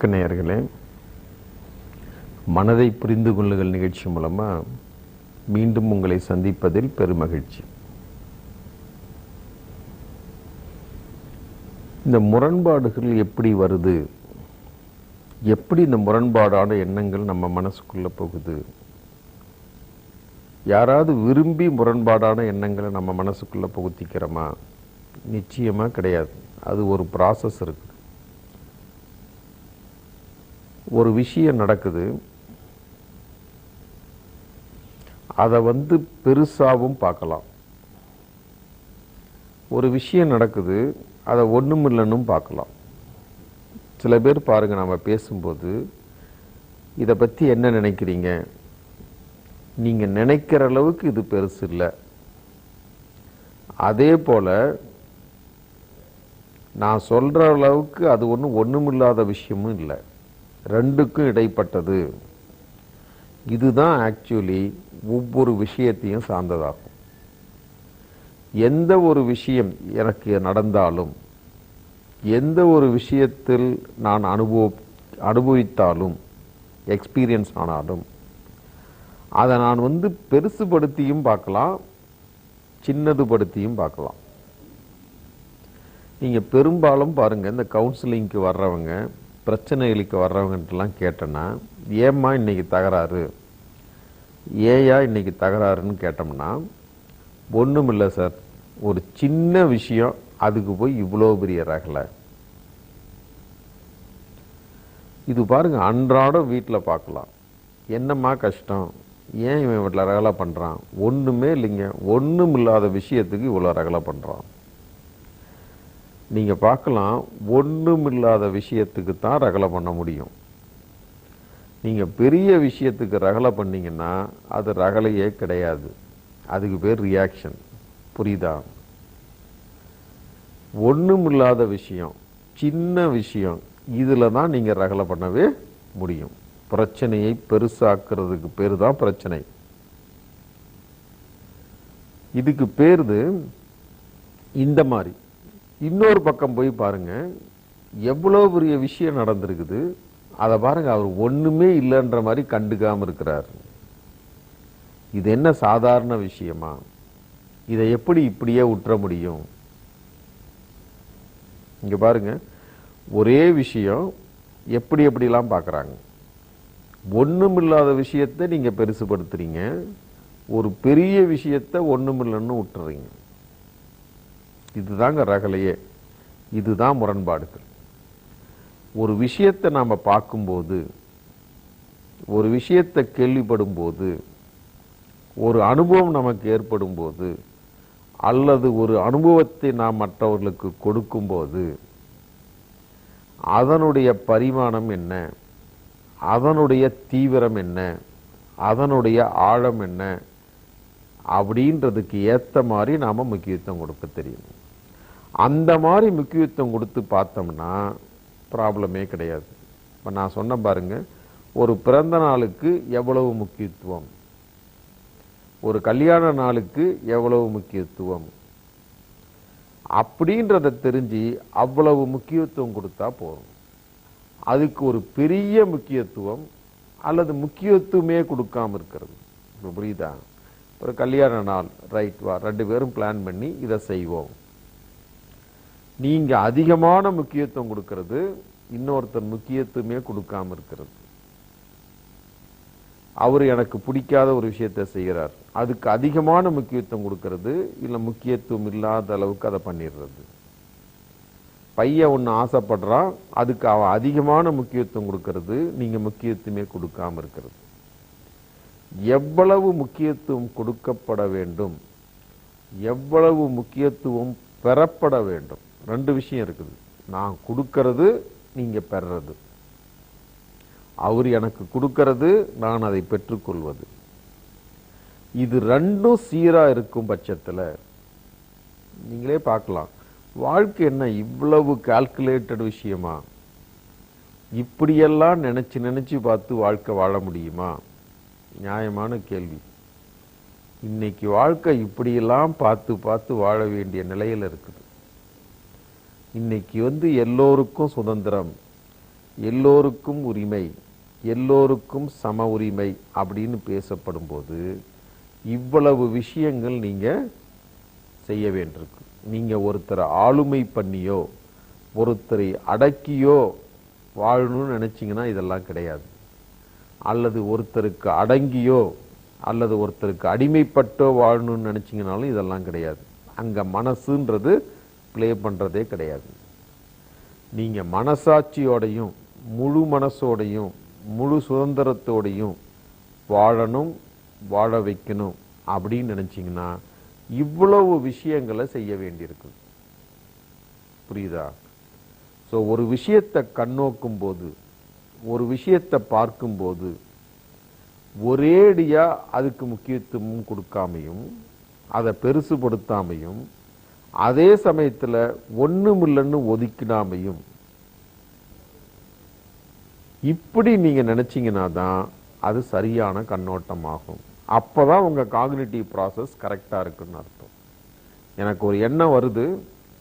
வணக்க நேயர்களே மனதை புரிந்து கொள்ளுதல் நிகழ்ச்சி மூலமாக மீண்டும் உங்களை சந்திப்பதில் பெருமகிழ்ச்சி. இந்த முரண்பாடுகள் எப்படி வருது? எப்படி இந்த முரண்பாடான எண்ணங்கள் நம்ம மனசுக்குள்ளே போகுது? யாராவது விரும்பி முரண்பாடான எண்ணங்களை நம்ம மனசுக்குள்ளே புகுத்திக்கிறோமா? நிச்சயமாக கிடையாது. அது ஒரு ப்ராசஸ் இருக்குது ஒரு விஷயம் நடக்குது. அதை வந்து பெருசாகவும் பார்க்கலாம். ஒரு விஷயம் நடக்குது அதை ஒன்றும் இல்லைன்னு பார்க்கலாம். சில பேர் பாருங்கள் நம்ம பேசும்போது இதை பற்றி என்ன நினைக்கிறீங்க? நீங்கள் நினைக்கிற அளவுக்கு இது பெருசு இல்லை. அதே போல் நான் சொல்கிற அளவுக்கு அது ஒன்றும் ஒன்றுமில்லாத விஷயமும் இல்லை. ரெண்டுக்கும் இடைப்பட்டது. இதுதான் ஆக்சுவலி ஒவ்வொரு விஷயத்தையும் சார்ந்ததாகும். எந்த ஒரு விஷயம் எனக்கு நடந்தாலும் எந்த ஒரு விஷயத்தில் நான் அனுபவ அனுபவித்தாலும் எக்ஸ்பீரியன்ஸ் ஆனாலும் அதை நான் வந்து பெருசுபடுத்தியும் பார்க்கலாம் சின்னதுபடுத்தியும் பார்க்கலாம். நீங்கள் பெரும்பாலும் பாருங்கள் இந்த கவுன்சிலிங்க்கு வர்றவங்க பிரச்சனைகளுக்கு வர்றவங்கன்ட்டுலாம் கேட்டேன்னா ஏம்மா இன்னைக்கு தகராறு? ஏயா இன்றைக்கி தகராறுன்னு கேட்டோம்னா ஒன்றும் இல்லை சார். ஒரு சின்ன விஷயம் அதுக்கு போய் இவ்வளோ பெரிய ரகலை. இது பாருங்கள் அன்றாடம் வீட்டில் பார்க்கலாம் என்னம்மா கஷ்டம்? ஏன் இவன் வீட்டில் ரகலை பண்ணுறான் ஒன்றுமே இல்லைங்க. ஒன்றும் இல்லாத விஷயத்துக்கு இவ்வளோ ரகலை பண்ணுறான் நீங்கள் பார்க்கலாம் ஒன்றும் இல்லாத விஷயத்துக்கு தான் ரகலை பண்ண முடியும். நீங்கள் பெரிய விஷயத்துக்கு ரகலை பண்ணீங்கன்னா அது ரகலையே கிடையாது. அதுக்கு பேர் ரியாக்ஷன் புரியுதா? ஒன்றும் இல்லாத விஷயம் சின்ன விஷயம் இதில் தான் நீங்கள் ரகலை பண்ணவே முடியும். பிரச்சனையை பெருசாக்குறதுக்கு பேர் தான் பிரச்சனை. இதுக்கு பேருது இந்த மாதிரி. இன்னொரு பக்கம் போய் பாருங்க எவ்வளோ பெரிய விஷயம் நடந்திருக்குது அதை பாருங்க அவர் ஒன்றுமே இல்லைன்ற மாதிரி கண்டுக்காமல் இருக்கிறார். இது என்ன சாதாரண விஷயமா? இதை எப்படி இப்படியே உற்ற முடியும்? இங்க பாருங்க ஒரே விஷயம் எப்படி எப்படிலாம் பார்க்குறாங்க. ஒண்ணுமில்லாத விஷயத்தை நீங்கள் பெருசுபடுத்துறீங்க ஒரு பெரிய விஷயத்தை ஒண்ணுமில்லைன்னு விட்டுறீங்க இதுதாங்க ரகலையே. இதுதான் முரண்பாடுகள். ஒரு விஷயத்தை நாம் பார்க்கும்போது ஒரு விஷயத்தை கேள்விப்படும் போது ஒரு அனுபவம் நமக்கு ஏற்படும் போது அல்லது ஒரு அனுபவத்தை நாம் மற்றவர்களுக்கு கொடுக்கும்போது அதனுடைய பரிமாணம் என்ன? அதனுடைய தீவிரம் என்ன? அதனுடைய ஆழம் என்ன? அப்படின்றதுக்கு ஏற்ற மாதிரி நாம் முக்கியத்துவம் கொடுக்க தெரியும். அந்த மாதிரி முக்கியத்துவம் கொடுத்து பார்த்தோம்னா ப்ராப்ளமே கிடையாது. இப்போ நான் சொன்ன பாருங்க ஒரு பிறந்த நாளுக்கு எவ்வளவு முக்கியத்துவம்? ஒரு கல்யாண நாளுக்கு எவ்வளவு முக்கியத்துவம்? அப்படின்றத தெரிஞ்சு அவ்வளவு முக்கியத்துவம் கொடுத்தா போதும். அதுக்கு ஒரு பெரிய முக்கியத்துவம் அல்லது முக்கியத்துவமே கொடுக்காம இருக்கிறது. இப்போ புரியுதா? ஒரு கல்யாண நாள் ரைட் வா ரெண்டு பேரும் பிளான் பண்ணி இதை செய்வோம். நீங்க அதிகமான முக்கியத்துவம் கொடுக்கிறது இன்னொருத்தர் முக்கியத்துவமே கொடுக்காம இருக்கிறது. அவர் எனக்கு பிடிக்காத ஒரு விஷயத்தை செய்கிறார். அதுக்கு அதிகமான முக்கியத்துவம் கொடுக்கறது இல்லை முக்கியத்துவம் இல்லாத அளவுக்கு அதை பண்ணிடுறது. பையன் ஒன்று ஆசைப்படுறான் அதுக்கு அவன் அதிகமான முக்கியத்துவம் கொடுக்கறது நீங்கள் முக்கியத்துவமே கொடுக்காம இருக்கிறது. எவ்வளவு முக்கியத்துவம் கொடுக்கப்பட வேண்டும் எவ்வளவு முக்கியத்துவம் பெறப்பட வேண்டும் ரெண்டு விஷயம் இருக்குது. நான் கொடுக்கறது நீங்கள் பெறது அவர் எனக்கு கொடுக்கறது நான் அதை பெற்றுக்கொள்வது. இது ரெண்டும் சீராக இருக்கும் பட்சத்தில் நீங்களே பார்க்கலாம். வாழ்க்கை என்ன இவ்வளவு கால்குலேட்டட் விஷயமா? இப்படியெல்லாம் நினச்சி நினச்சி பார்த்து வாழ்க்கை வாழ முடியுமா? நியாயமான கேள்வி. இன்னைக்கு வாழ்க்கை இப்படியெல்லாம் பார்த்து பார்த்து வாழ வேண்டிய நிலையில் இருக்குது. இன்னைக்கு வந்து எல்லோருக்கும் சுதந்திரம் எல்லோருக்கும் உரிமை எல்லோருக்கும் சம உரிமை அப்படின்னு பேசப்படும் போது இவ்வளவு விஷயங்கள் நீங்கள் செய்ய வேண்டியிருக்கு. நீங்கள் ஒருத்தரை ஆளுமை பண்ணியோ ஒருத்தரை அடக்கியோ வாழணும்னு நினச்சிங்கன்னா இதெல்லாம் கிடையாது. அல்லது ஒருத்தருக்கு அடங்கியோ அல்லது ஒருத்தருக்கு அடிமைப்பட்டோ வாழணும்னு நினச்சிங்கனாலும் இதெல்லாம் கிடையாது. அங்கே மனசுன்றது ப்ளே பண்ணுறதே கிடையாது. நீங்கள் மனசாட்சியோடையும் முழு மனசோடையும் முழு சுதந்திரத்தோடையும் வாழணும் வாழ வைக்கணும் அப்படின்னு நினச்சிங்கன்னா இவ்வளவு விஷயங்களை செய்ய வேண்டியிருக்கு புரியுதா? ஸோ ஒரு விஷயத்தை கண்ணோக்கும் போது ஒரு விஷயத்தை பார்க்கும்போது ஒரேடியாக அதுக்கு முக்கியத்துவம் கொடுக்காமையும் அதை பெருசுபடுத்தாமையும் அதே சமயத்தில் ஒன்றுமில்லைன்னு ஒதுக்கினாமையும் இப்படி நீங்கள் நினச்சிங்கன்னா தான் அது சரியான கண்ணோட்டமாகும். அப்போ தான் உங்கள் காக்னிட்டிவ் ப்ராசஸ் கரெக்டாக இருக்குன்னு அர்த்தம். எனக்கு ஒரு எண்ணம் வருது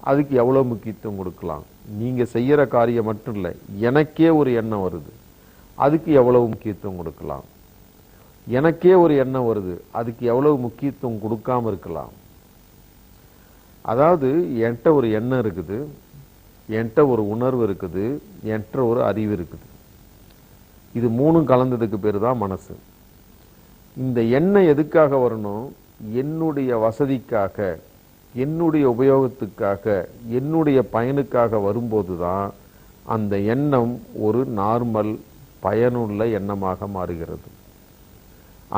அதுக்கு எவ்வளோ முக்கியத்துவம் கொடுக்கலாம்? நீங்கள் செய்கிற காரியம் மட்டும் இல்லை எனக்கே ஒரு எண்ணம் வருது அதுக்கு எவ்வளவு முக்கியத்துவம் கொடுக்கலாம்? எனக்கே ஒரு எண்ணம் வருது அதுக்கு எவ்வளவு முக்கியத்துவம் கொடுக்காம இருக்கலாம்? அதாவது என்கிட்ட ஒரு எண்ணம் இருக்குது என்கிட்ட ஒரு உணர்வு இருக்குது என்கிட்ட ஒரு அறிவு இருக்குது. இது மூணும் கலந்ததுக்கு பேர் தான் மனசு. இந்த எண்ணம் எதுக்காக வரணும்? என்னுடைய வசதிக்காக என்னுடைய உபயோகத்துக்காக என்னுடைய பயனுக்காக வரும்போது தான் அந்த எண்ணம் ஒரு நார்மல் பயனுள்ள எண்ணமாக மாறுகிறது.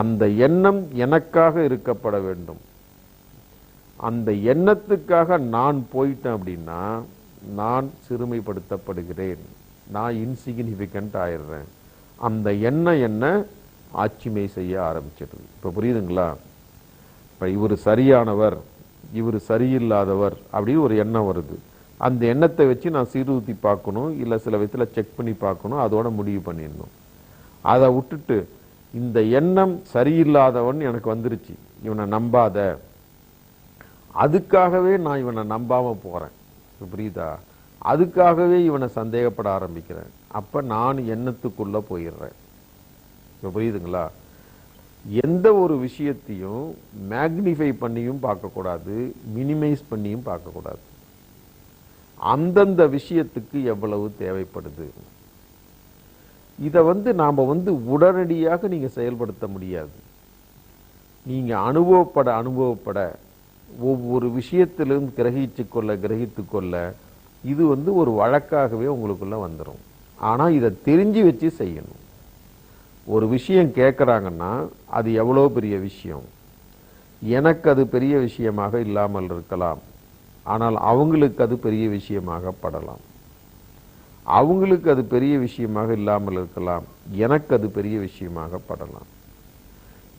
அந்த எண்ணம் எனக்காக இருக்கப்பட வேண்டும். அந்த எண்ணத்துக்காக நான் போயிட்டேன் அப்படின்னா நான் சிறுமைப்படுத்தப்படுகிறேன். நான் இன்சிக்னிஃபிகண்ட் ஆயிடுறேன். அந்த எண்ணம் என்ன? ஆட்சிமை செய்ய ஆரம்பிச்சிடுது இப்போ புரியுதுங்களா? இப்போ இவர் சரியானவர் இவர் சரியில்லாதவர் அப்படின்னு ஒரு எண்ணம் வருது. அந்த எண்ணத்தை வச்சு நான் சீர்தூத்தி பார்க்கணும் இல்லை சில விதத்தில் செக் பண்ணி பார்க்கணும் அதோட முடிவு பண்ணிடணும். அதை விட்டுட்டு இந்த எண்ணம் சரியில்லாதவன் எனக்கு வந்துருச்சு. இவனை நம்பாத. அதுக்காகவே நான் இவனை நம்பாமல் போகிறேன் புரியுதா? அதுக்காகவே இவனை சந்தேகப்பட ஆரம்பிக்கிறேன். அப்போ நான் எண்ணத்துக்குள்ளே போயிடுறேன். இப்போ புரியுதுங்களா? எந்த ஒரு விஷயத்தையும் மேக்னிஃபை பண்ணியும் பார்க்கக்கூடாது மினிமைஸ் பண்ணியும் பார்க்கக்கூடாது. அந்தந்த விஷயத்துக்கு எவ்வளவு தேவைப்படுது? இதை வந்து நாம் வந்து உடனடியாக நீங்கள் செயல்படுத்த முடியாது. நீங்கள் அனுபவப்பட அனுபவப்பட ஒவ்வொரு விஷயத்திலும் கிரகிச்சு கொள்ள கிரகித்து கொள்ள இது வந்து ஒரு வழக்காகவே உங்களுக்குள்ள வந்துடும் ஆனா இதை தெரிஞ்சு வச்சு செய்யணும். ஒரு விஷயம் கேட்குறாங்கன்னா அது எவ்வளோ பெரிய விஷயம்? எனக்கு அது பெரிய விஷயமாக இல்லாமல் இருக்கலாம். ஆனால் அவங்களுக்கு அது பெரிய விஷயமாக படலாம். அவங்களுக்கு அது பெரிய விஷயமாக இல்லாமல் இருக்கலாம். எனக்கு அது பெரிய விஷயமாக படலாம்.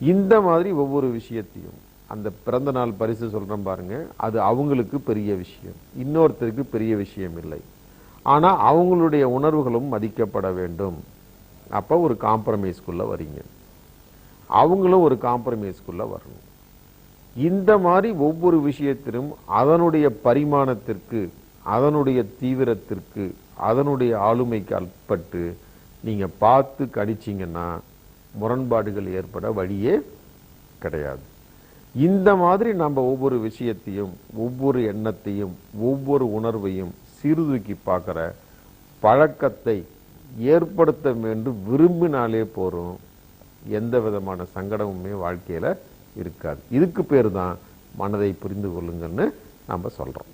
இந்த மாதிரி ஒவ்வொரு விஷயத்தையும் அந்த பிறந்த நாள் பரிசு சொல்கிறேன் பாருங்கள் அது அவங்களுக்கு பெரிய விஷயம். இன்னொருத்தருக்கு பெரிய விஷயம் இல்லை. ஆனால் அவங்களுடைய உணர்வுகளும் மதிக்கப்பட வேண்டும். அப்போ ஒரு காம்ப்ரமைஸ்குள்ளே வரீங்க. அவங்களும் ஒரு காம்ப்ரமைஸ்குள்ளே வரணும். இந்த மாதிரி ஒவ்வொரு விஷயத்திலும் அதனுடைய பரிமாணத்திற்கு அதனுடைய தீவிரத்திற்கு அதனுடைய ஆளுமைக்கு அட்பட்டு நீங்கள் பார்த்து கடிச்சிங்கன்னா முரண்பாடுகள் ஏற்பட வழியே கிடையாது. இந்த மாதிரி நம்ம ஒவ்வொரு விஷயத்தையும் ஒவ்வொரு எண்ணத்தையும் ஒவ்வொரு உணர்வையும் சீர்தூக்கி பார்க்குற பழக்கத்தை ஏற்படுத்த வேண்டும் விரும்பினாலே போகிறோம் எந்த விதமான சங்கடமுமே வாழ்க்கையில் இருக்காது. இதுக்கு பேர் தான் மனதை புரிந்து கொள்ளுங்கன்னு நம்ம சொல்கிறோம்